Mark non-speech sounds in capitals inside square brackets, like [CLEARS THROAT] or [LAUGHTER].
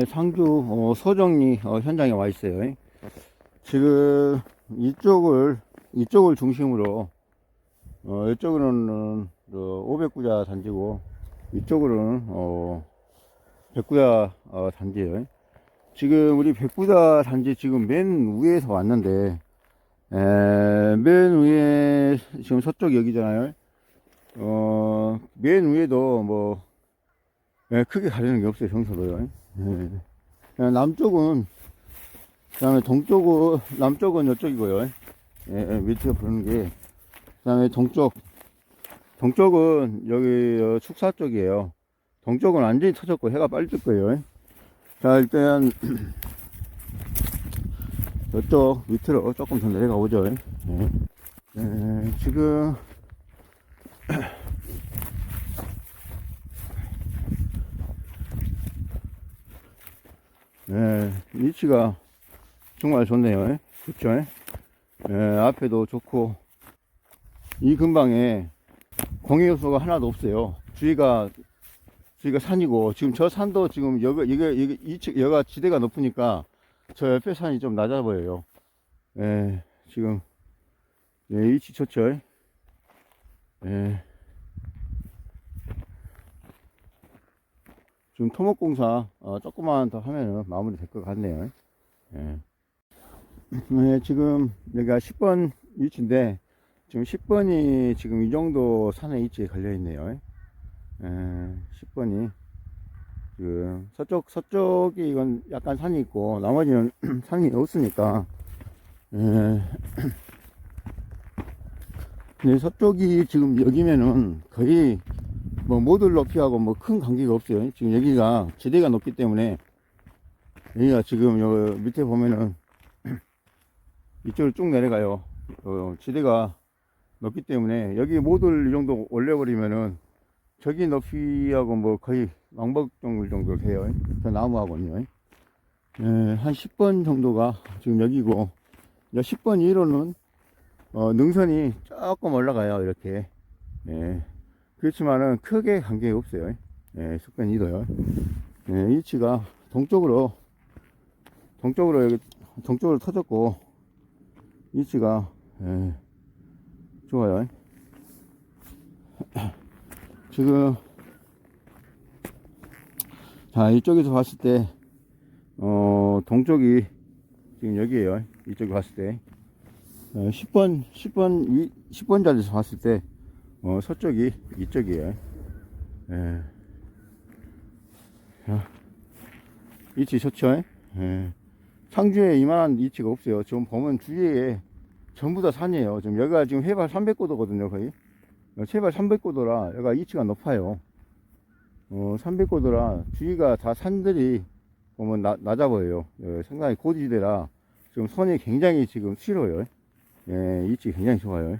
네, 상주 어, 서정리 어, 현장에 와 있어요. 지금 이쪽을 이쪽을 중심으로 어, 이쪽으로는 500구자 단지고 이쪽으로는 어, 100구자 어, 단지예요. 지금 우리 100구자 단지 지금 맨 위에서 왔는데 에, 맨 위에 지금 서쪽 여기잖아요. 어, 맨 위에도 뭐 예, 크게 가리는 게 없어요, 평소로요. 예. 그냥 남쪽은, 그 다음에 동쪽은, 남쪽은 이쪽이고요. 예, 예, 밑에 보는 게, 그 다음에 동쪽, 동쪽은 여기 어, 축사 쪽이에요. 동쪽은 완전히 터졌고 해가 빨리 뜰 거예요. 자, 일단, [CLEARS THROAT] 이쪽 밑으로 조금 더 내려가 보죠. 예. 예, 지금, 예, 위치가 정말 좋네요. 그쵸? 예, 앞에도 좋고, 이 근방에 공해 요소가 하나도 없어요. 주위가, 주위가 산이고, 지금 저 산도 지금 여기, 여기, 여기, 이측, 여가 지대가 높으니까 저 옆에 산이 좀 낮아 보여요. 예, 지금, 예, 위치 좋죠? 예. 지금 토목공사 어, 조금만 더 하면은 마무리 될 것 같네요. 예. 네, 지금 여기가 10번 위치인데 지금 10번이 지금 이 정도 산의 위치에 걸려 있네요. 예, 10번이 지금 서쪽 서쪽이 이건 약간 산이 있고 나머지는 [CLEARS THROAT] 산이 없으니까 예. 근데 서쪽이 지금 여기면은 거의 뭐 모듈 높이하고 뭐 큰 관계가 없어요. 지금 여기가 지대가 높기 때문에 여기가 지금 요 밑에 보면은 [CLEARS THROAT] 이쪽으로 쭉 내려가요. 어, 지대가 높기 때문에 여기 모듈 이 정도 올려버리면은 저기 높이하고 뭐 거의 왕복동 정도 돼요. 저 나무하고는요. 예, 한 10번 정도가 지금 여기고 10번 위로는 어, 능선이 조금 올라가요. 이렇게. 예. 그렇지만은 크게 관계가 없어요. 예, 숙변 이도요. 예, 위치가 동쪽으로, 동쪽으로 여기, 동쪽으로 터졌고, 위치가, 예, 좋아요. [CLEARS THROAT] 지금, 자, 이쪽에서 봤을 때, 어, 동쪽이, 지금 여기에요. 이쪽에 봤을 때. 어, 10번, 10번, 위, 10번 자리에서 봤을 때, 어, 서쪽이 이쪽이에요. 예. 자, 위치 좋죠? 예. 상주에 이만한 위치가 없어요. 지금 보면 주위에 전부 다 산이에요. 지금 여기가 지금 해발 300고도거든요, 거의. 어, 해발 300고도라 여기가 위치가 높아요. 어, 300고도라 주위가 다 산들이 보면 나, 낮아 보여요. 예, 상당히 고지대라 지금 선이 굉장히 지금 싫어요. 예, 위치 굉장히 좋아요.